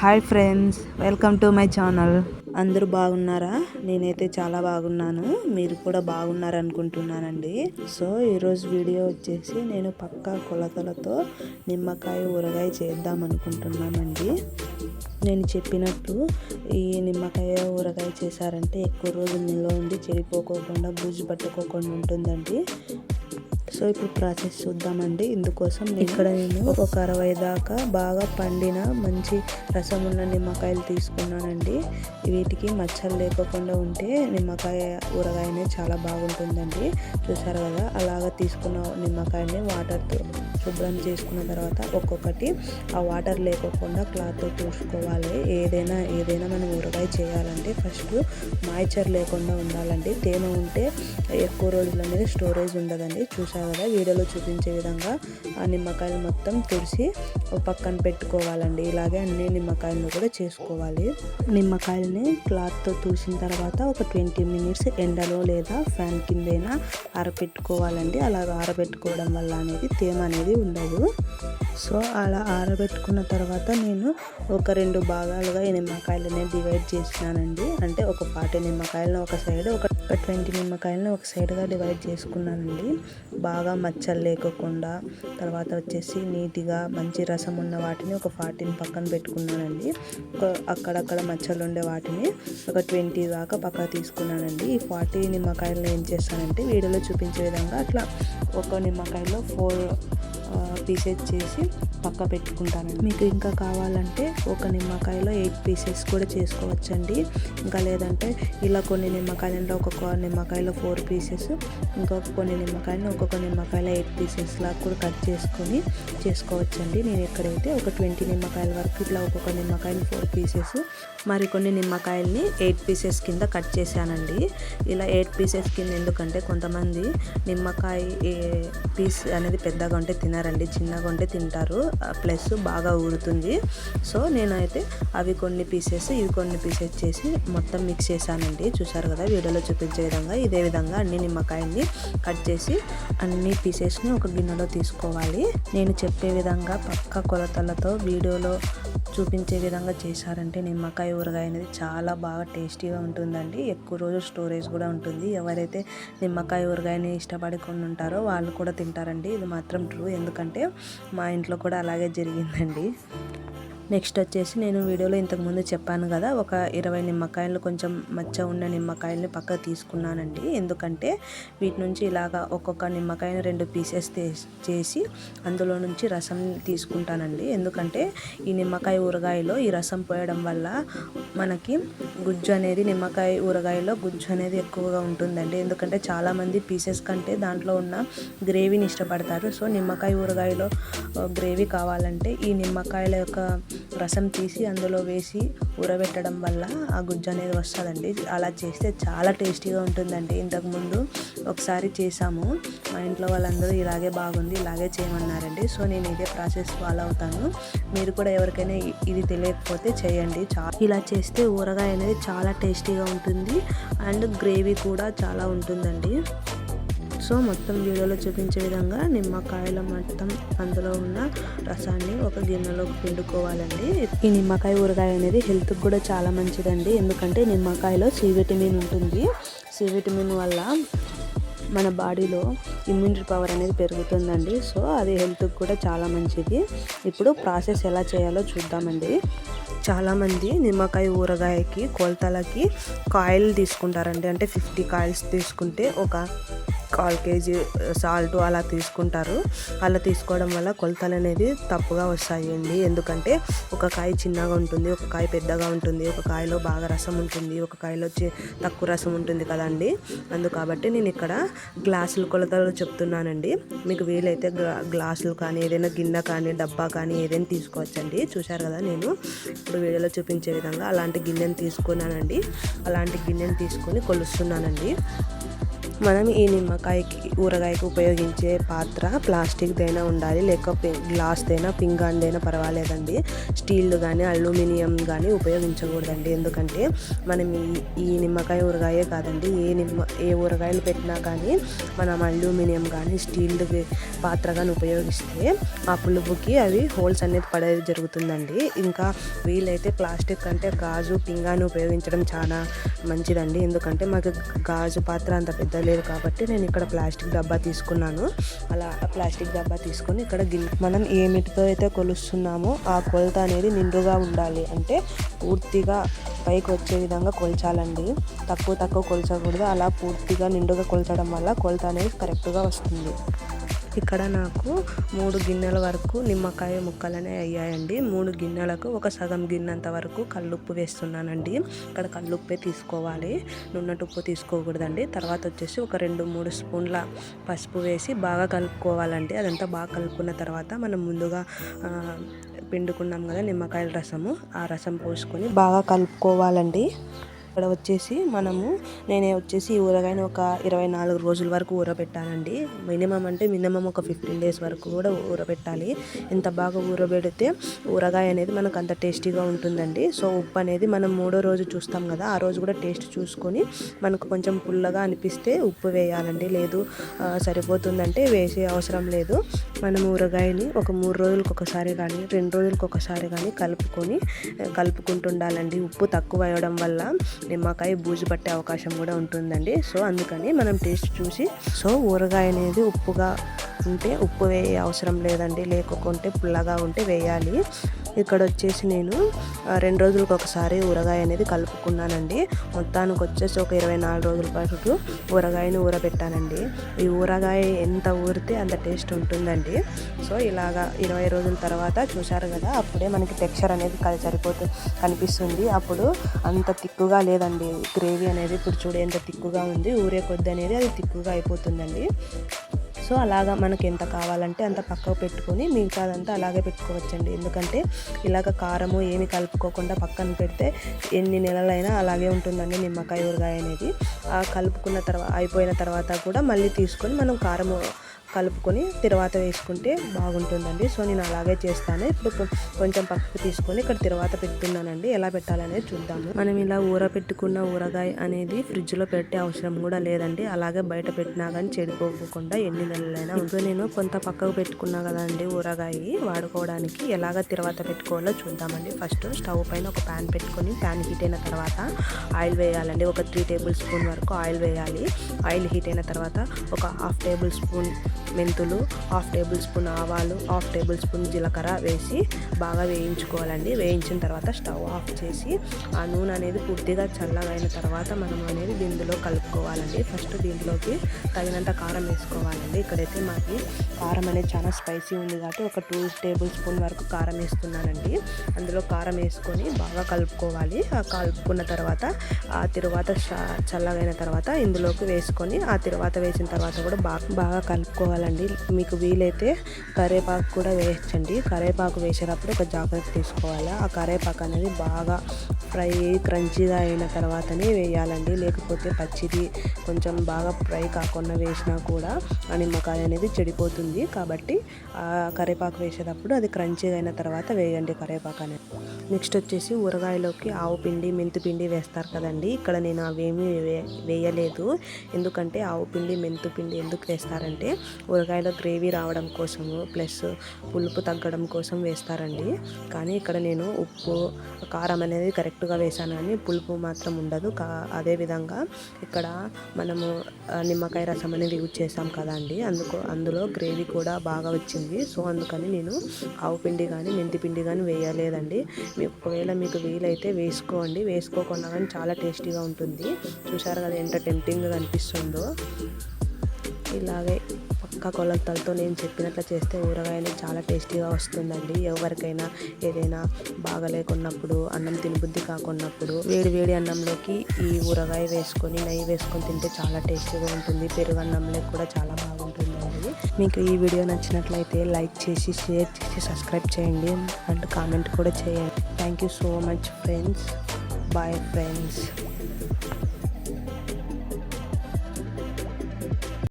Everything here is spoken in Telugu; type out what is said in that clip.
Hi friends welcome to my channel. అందరూ బాగున్నారా? నేనైతే చాలా బాగున్నాను. మీరు కూడా బాగున్నారనుకుంటున్నానండి. సో ఈరోజు వీడియో వచ్చేసి నేను పక్కా కొలతలతో నిమ్మకాయ ఊరగాయ చేద్దాం అనుకుంటున్నానండి నేను చెప్పినట్టు ఈ నిమ్మకాయ ఊరగాయ చేశారంటే ఎక్కువ రోజులు నిల్వ ఉండి చెడిపోకోకుండా బూజు పట్టుకోకుండా ఉంటుందండి. సో ఇప్పుడు ప్రాసెస్ చూద్దామండి. ఇందుకోసం ఇక్కడ నేను ఒక అరవై దాకా బాగా పండిన మంచి రసం ఉన్న నిమ్మకాయలు తీసుకున్నానండి. వీటికి మచ్చలు లేకుండా ఉంటే నిమ్మకాయ ఊరగాయనే చాలా బాగుంటుందండి. చూసారు కదా అలాగ తీసుకున్న నిమ్మకాయని వాటర్తో శుభ్రం చేసుకున్న తర్వాత ఒక్కొక్కటి ఆ వాటర్ లేకోకుండా క్లాత్తో చూసుకోవాలి ఏదైనా ఏదైనా మనం ఊరగాయ చేయాలంటే ఫస్ట్ మాయిచర్ లేకుండా ఉండాలండి. తేమ ఉంటే ఎక్కువ రోజులు అనేది స్టోరేజ్ ఉండదండి. చూసారు కదా వీడియోలో చూపించే విధంగా ఆ నిమ్మకాయలు మొత్తం తుడిచి పక్కన పెట్టుకోవాలండి. ఇలాగే అన్ని నిమ్మకాయలను కూడా చేసుకోవాలి. నిమ్మకాయలని క్లాత్తో తూసిన తర్వాత ఒక ట్వంటీ మినిట్స్ ఎండలో లేదా ఫ్యాన్ కిందైనా ఆరబెట్టుకోవాలండి. అలా ఆరబెట్టుకోవడం వల్ల అనేది తేమ అనేది ఉండదు. సో అలా ఆరబెట్టుకున్న తర్వాత నేను ఒక రెండు భాగాలుగా ఈ నిమ్మకాయలనే డివైడ్ చేసినానండి. అంటే ఒక పాటి నిమ్మకాయలను ఒక సైడ్ ఒక ఒక ట్వంటీ నిమ్మకాయలను ఒక సైడ్గా డివైడ్ చేసుకున్నానండి. బాగా మచ్చలు లేకోకుండా తర్వాత వచ్చేసి నీట్గా మంచి రసం ఉన్న వాటిని ఒక ఫార్టీని పక్కన పెట్టుకున్నానండి. ఒక అక్కడక్కడ మచ్చలు ఉండే వాటిని ఒక ట్వంటీ దాకా పక్క తీసుకున్నానండి. ఈ ఫార్టీ నిమ్మకాయలను ఏం చేస్తానంటే వీడియోలో చూపించే విధంగా అట్లా ఒక నిమ్మకాయలో ఫోర్ పీసెస్ చేసి పక్క పెట్టుకుంటాను మీకు ఇంకా కావాలంటే ఒక నిమ్మకాయలో ఎయిట్ పీసెస్ కూడా చేసుకోవచ్చండి. ఇంకా లేదంటే ఇలా కొన్ని నిమ్మకాయలు ఒక్కొక్క నిమ్మకాయలో ఫోర్ పీసెస్ ఇంకొక కొన్ని నిమ్మకాయలు ఒక్కొక్క నిమ్మకాయలో ఎయిట్ పీసెస్ లాగా కూడా కట్ చేసుకొని చేసుకోవచ్చండి. నేను ఎక్కడైతే ఒక ట్వంటీ నిమ్మకాయల వరకు ఇట్లా ఒక్కొక్క నిమ్మకాయలు ఫోర్ పీసెస్ మరికొన్ని నిమ్మకాయల్ని ఎయిట్ పీసెస్ కింద కట్ చేశానండి. ఇలా ఎయిట్ పీసెస్ కింద ఎందుకంటే కొంతమంది నిమ్మకాయ పీస్ అనేది పెద్దగా ఉంటే తినారండి చిన్నగా ఉంటే తింటారు. ప్లస్ బాగా ఊరుతుంది సో నేనైతే అవి కొన్ని పీసెస్ ఇవి కొన్ని పీసెస్ చేసి మొత్తం మిక్స్ చేశానండి. చూసారు కదా వీడియోలో చూపించే విధంగా ఇదే విధంగా అన్ని నిమ్మకాయని కట్ చేసి అన్ని పీసెస్ని ఒక గిన్నెలో తీసుకోవాలి. నేను చెప్పే విధంగా పక్క కొలతలతో వీడియోలో చూపించే విధంగా చేశారంటే నిమ్మకాయ ఊరగాయ అనేది చాలా బాగా టేస్టీగా ఉంటుందండి. ఎక్కువ రోజు స్టోరేజ్ కూడా ఉంటుంది. ఎవరైతే నిమ్మకాయ ఊరగాయని ఇష్టపడకుండా ఉంటారో వాళ్ళు కూడా తింటారండి. ఇది మాత్రం ట్రూ ఎందుకంటే మా ఇంట్లో కూడా అలాగే జరిగిందండి. నెక్స్ట్ వచ్చేసి నేను వీడియోలో ఇంతకుముందు చెప్పాను కదా ఒక ఇరవై నిమ్మకాయలు కొంచెం మచ్చ ఉన్న నిమ్మకాయలని పక్క తీసుకున్నానండి. ఎందుకంటే వీటి నుంచి ఇలాగా ఒక్కొక్క నిమ్మకాయను రెండు పీసెస్ చేసి అందులో నుంచి రసం తీసుకుంటానండి. ఎందుకంటే ఈ నిమ్మకాయ ఊరగాయలో ఈ రసం పోయడం వల్ల మనకి గుజ్జు అనేది నిమ్మకాయ ఊరగాయలో గుజ్జు అనేది ఎక్కువగా ఉంటుందండి. ఎందుకంటే చాలామంది పీసెస్ కంటే దాంట్లో ఉన్న గ్రేవీని ఇష్టపడతారు. సో నిమ్మకాయ ఊరగాయలో గ్రేవీ కావాలంటే ఈ నిమ్మకాయల యొక్క రసం తీసి అందులో వేసి ఊరబెట్టడం వల్ల ఆ గుజ్జు అనేది వస్తుందండి. అలా చేస్తే చాలా టేస్టీగా ఉంటుందండి. ఇంతకుముందు ఒకసారి చేసాము. మా ఇంట్లో వాళ్ళందరూ ఇలాగే బాగుంది ఇలాగే చేయమన్నారండి. సో నేను ఇదే ప్రాసెస్ ఫాలో అవుతాను. మీరు కూడా ఎవరికైనా ఇది తెలియకపోతే చేయండి. చా ఇలా చేస్తే ఊరగాయ అనేది చాలా టేస్టీగా ఉంటుంది. అండ్ గ్రేవీ కూడా చాలా ఉంటుందండి. సో మొత్తం వీడియోలో చూపించే విధంగా నిమ్మకాయల మొత్తం అందులో ఉన్న రసాన్ని ఒక గిన్నెలోకి పిండుకోవాలండి. ఈ నిమ్మకాయ ఊరగాయ అనేది హెల్త్కి కూడా చాలా మంచిదండి. ఎందుకంటే నిమ్మకాయలో సి విటమిన్ ఉంటుంది. సి విటమిన్ వల్ల మన బాడీలో ఇమ్యూనిటీ పవర్ అనేది పెరుగుతుందండి. సో అది హెల్త్కి కూడా చాలా మంచిది. ఇప్పుడు ప్రాసెస్ ఎలా చేయాలో చూద్దామండి. చాలామంది నిమ్మకాయ ఊరగాయకి కొలతలకి కాయలు తీసుకుంటారండి. అంటే ఫిఫ్టీ కాయల్స్ తీసుకుంటే ఒక కాల్ కేజీ సాల్ట్ అలా తీసుకుంటారు. అలా తీసుకోవడం వల్ల కొలతలు అనేది తప్పుగా వస్తాయండి. ఎందుకంటే ఒక కాయ చిన్నగా ఉంటుంది ఒక కాయ పెద్దగా ఉంటుంది ఒక కాయలో బాగా రసం ఉంటుంది ఒక కాయలో తక్కువ రసం ఉంటుంది కదండి. అందు కాబట్టి నేను ఇక్కడ గ్లాసుల కొలతలు చెప్తున్నానండి. మీకు వీలైతే గ్లాసులు కానీ ఏదైనా గిన్నె కానీ డబ్బా కానీ ఏదైనా తీసుకోవచ్చండి. చూశారు కదా నేను? ఇప్పుడు వీడియోలో చూపించే విధంగా అలాంటి గిన్నెను తీసుకున్నానండి. అలాంటి గిన్నెను తీసుకొని కొలుస్తున్నానండి. మనం ఈ నిమ్మకాయకి ఊరగాయకి ఉపయోగించే పాత్ర ప్లాస్టిక్దైనా ఉండాలి లేకపోతే గ్లాస్దైనా పింగాన్దైనా పర్వాలేదండి. స్టీల్ కానీ అల్యూమినియం కానీ ఉపయోగించకూడదండి. ఎందుకంటే మనం ఈ ఈ నిమ్మకాయ ఊరగాయే కాదండి ఏ నిమ్మ ఏ ఊరగాయలు పెట్టినా కానీ మనం అల్యూమినియం కానీ స్టీల్ పాత్ర కానీ ఉపయోగిస్తే ఆ పులుపుకి అవి హోల్స్ అనేది పడేది జరుగుతుందండి. ఇంకా వీలైతే ప్లాస్టిక్ అంటే గాజు పింగాని ఉపయోగించడం చాలా మంచిదండి. ఎందుకంటే మాకు గాజు పాత్ర అంత పెద్ద లేదు కాబట్టి నేను ఇక్కడ ప్లాస్టిక్ డబ్బా తీసుకున్నాను. అలా ప్లాస్టిక్ డబ్బా తీసుకొని ఇక్కడ గిన్నె మనం ఏమిటితో అయితే కొలుస్తున్నామో ఆ కొలత అనేది నిండుగా ఉండాలి. అంటే పూర్తిగా పైకి వచ్చే విధంగా కొలచాలండి. తక్కువ తక్కువ కొలచకూడదు. అలా పూర్తిగా నిండుగా కొలచడం వల్ల కొలత అనేది కరెక్ట్గా వస్తుంది. ఇక్కడ నాకు మూడు గిన్నెల వరకు నిమ్మకాయ ముక్కలనే అయ్యాయండి. మూడు గిన్నెలకు ఒక సగం గిన్నెంత వరకు కల్లుప్పు వేస్తున్నానండి. ఇక్కడ కల్లుప్పే తీసుకోవాలి. నున్నటుప్పు తీసుకోకూడదండి. తర్వాత వచ్చేసి ఒక రెండు మూడు స్పూన్ల పసుపు వేసి బాగా కలుపుకోవాలండి. అదంతా బాగా కలుపుకున్న తర్వాత మనం ముందుగా పిండుకున్నాం కదా నిమ్మకాయల రసము. ఆ రసం పోసుకొని బాగా కలుపుకోవాలండి. ఇక్కడ వచ్చేసి మనము నేనే వచ్చేసి ఈ ఊరగాయని ఒక ఇరవై నాలుగు రోజుల వరకు ఊరబెట్టాలండి మినిమం అంటే మినిమం ఒక ఫిఫ్టీన్ డేస్ వరకు కూడా ఊరబెట్టాలి. ఎంత బాగా ఊరబెడితే ఊరగాయ అనేది మనకు అంత టేస్టీగా ఉంటుందండి. సో ఉప్పు అనేది మనం మూడో రోజు చూస్తాం కదా ఆ రోజు కూడా టేస్ట్ చూసుకొని మనకు కొంచెం పుల్లగా అనిపిస్తే ఉప్పు వేయాలండి. లేదు సరిపోతుందంటే వేసే అవసరం లేదు. మనం ఊరగాయని ఒక మూడు రోజులకు ఒకసారి కానీ రెండు రోజులకు ఒకసారి కానీ కలుపుకొని కలుపుకుంటుండాలండి. ఉప్పు తక్కువ అయ్యడం వల్ల నిమ్మకాయ బూజు పట్టే అవకాశం కూడా ఉంటుందండి. సో అందుకని మనం టేస్ట్ చూసి సో ఊరగాయ అనేది ఉప్పుగా ఉంటే ఉప్పు వేయ అవసరం లేదండి. లేకుంటే పుల్లగా ఉంటే వేయాలి. ఇక్కడ వచ్చేసి నేను రెండు రోజులకు ఒకసారి ఊరగాయ అనేది కలుపుకున్నానండి. మొత్తానికి వచ్చేసి ఒక ఇరవై నాలుగు రోజుల పాటు ఊరగాయని ఊరబెట్టానండి. ఈ ఊరగాయ ఎంత ఊరితే అంత టేస్ట్ ఉంటుందండి. సో ఇలాగా ఇరవై రోజుల తర్వాత చూశారు కదా అప్పుడే మనకి టెక్స్చర్ అనేది సరిపోతూ కనిపిస్తుంది. అప్పుడు అంత తిక్కుగా లేదండి. గ్రేవీ అనేది ఇప్పుడు చూడు ఎంత తిక్కుగా ఉంది. ఊరే కొద్ది అనేది అది తిక్కుగా అయిపోతుందండి. సో అలాగా మనకి ఎంత కావాలంటే అంత పక్కకు పెట్టుకొని మిగతాదంతా అలాగే పెట్టుకోవచ్చండి. ఎందుకంటే ఇలాగ కారము ఏమి కలుపుకోకుండా పక్కన పెడితే ఎన్ని నెలలైనా అలాగే ఉంటుందండి నిమ్మకాయ ఊరగాయ అనేది. కలుపుకున్న తర్వాత అయిపోయిన తర్వాత కూడా మళ్ళీ తీసుకొని మనం కారము కలుపుకొని తర్వాత వేసుకుంటే బాగుంటుందండి. సో నేను అలాగే చేస్తాను. ఇప్పుడు కొంచెం పక్కకు తీసుకొని ఇక్కడ తర్వాత పెడుతున్నానండి ఎలా పెట్టాలనేది చూద్దాము. మనం ఇలా ఊర పెట్టుకున్న ఊరగాయ అనేది ఫ్రిడ్జ్లో పెట్టే అవసరం కూడా లేదండి. అలాగే బయట పెట్టినా కానీ చెడిపోకుండా ఎన్ని నెలలైనా ఇప్పుడు నేను కొంత పక్కకు పెట్టుకున్నా కదండి ఊరగాయ వాడుకోవడానికి ఎలాగ తర్వాత పెట్టుకోవాలో చూద్దామండి. ఫస్ట్ స్టవ్ పైన ఒక ప్యాన్ పెట్టుకొని ప్యాన్ హీట్ అయిన తర్వాత ఆయిల్ వేయాలండి. ఒక త్రీ టేబుల్ స్పూన్ వరకు ఆయిల్ వేయాలి. ఆయిల్ హీట్ అయిన తర్వాత ఒక హాఫ్ టేబుల్ స్పూన్ మెంతులు హాఫ్ టేబుల్ స్పూన్ ఆవాలు హాఫ్ టేబుల్ స్పూన్ జీలకర్ర వేసి బాగా వేయించుకోవాలండి. వేయించిన తర్వాత స్టవ్ ఆఫ్ చేసి ఆ నూనె అనేది పూర్తిగా చల్లగా అయిన తర్వాత మనం అనేది దీనిలో కలుపుకోవాలండి. ఫస్ట్ దీంట్లోకి తగినంత కారం వేసుకోవాలండి. ఇక్కడైతే మాకు కారం అనేది చాలా స్పైసీ ఉంది కాబట్టి ఒక టూ టేబుల్ స్పూన్ వరకు కారం వేస్తున్నానండి. అందులో కారం వేసుకొని బాగా కలుపుకోవాలి. ఆ కలుపుకున్న తర్వాత ఆ తర్వాత చల్లగైన తర్వాత ఇందులోకి వేసుకొని ఆ తర్వాత వేసిన తర్వాత కూడా బాగా బాగా కలుపుకోవాలి కావాలండి. మీకు వీలైతే కరేపాకు కూడా వేయచ్చండి. కరేపాకు వేసేటప్పుడు ఒక జాగ్రత్త తీసుకోవాలి? ఆ కరేపాకు అనేది బాగా ఫ్రై క్రంచీగా అయిన తర్వాతనే వేయాలండి. లేకపోతే పచ్చిది కొంచెం బాగా ఫ్రై కాకుండా వేసినా కూడా ఆ నిమ్మకాయ అనేది చెడిపోతుంది. కాబట్టి ఆ కరేపాకు వేసేటప్పుడు అది క్రంచీగా అయిన తర్వాత వేయండి కరేపాకు అనేది. నెక్స్ట్ వచ్చేసి ఊరగాయలోకి ఆవు పిండి మెంతు పిండి వేస్తారు కదండి. ఇక్కడ నేను అవేమీ వేయలేదు. ఎందుకంటే ఆవు పిండి మెంతు పిండి ఎందుకు వేస్తారంటే ఊరగాయలో గ్రేవీ రావడం కోసము ప్లస్ పులుపు తగ్గడం కోసం వేస్తారండి. కానీ ఇక్కడ నేను ఉప్పు కారం అనేది కరెక్ట్గా వేసానని పులుపు మాత్రం ఉండదు. కా అదేవిధంగా ఇక్కడ మనము నిమ్మకాయ రసం అనేది యూజ్ చేసాం కదండి అందుకు అందులో గ్రేవీ కూడా బాగా వచ్చింది. సో అందుకని నేను ఆవు పిండి కానీ మెంతి పిండి కానీ వేయలేదండి. మీకు ఒకవేళ మీకు వీలైతే వేసుకోండి. వేసుకోకుండా కానీ చాలా టేస్టీగా ఉంటుంది. చూసారు కదా ఎంత టెంప్టింగ్గా కనిపిస్తుందో ఇలాగే ఇంకా కొలతలతో నేను చెప్పినట్లు చేస్తే ఊరగాయలు చాలా టేస్టీగా వస్తుందండి. ఎవరికైనా ఏదైనా బాగలేకున్నప్పుడు అన్నం తినబుద్ధి కాకున్నప్పుడు వేడి వేడి అన్నంలోకి ఈ ఊరగాయ వేసుకొని నెయ్యి వేసుకొని తింటే చాలా టేస్టీగా ఉంటుంది. పెరుగు అన్నంలో కూడా చాలా బాగుంటుంది మీకు ఈ వీడియో నచ్చినట్లయితే లైక్ చేసి షేర్ చేసి సబ్స్క్రైబ్ చేయండి అండ్ కామెంట్ కూడా చేయండి. Thank you so much friends bye friends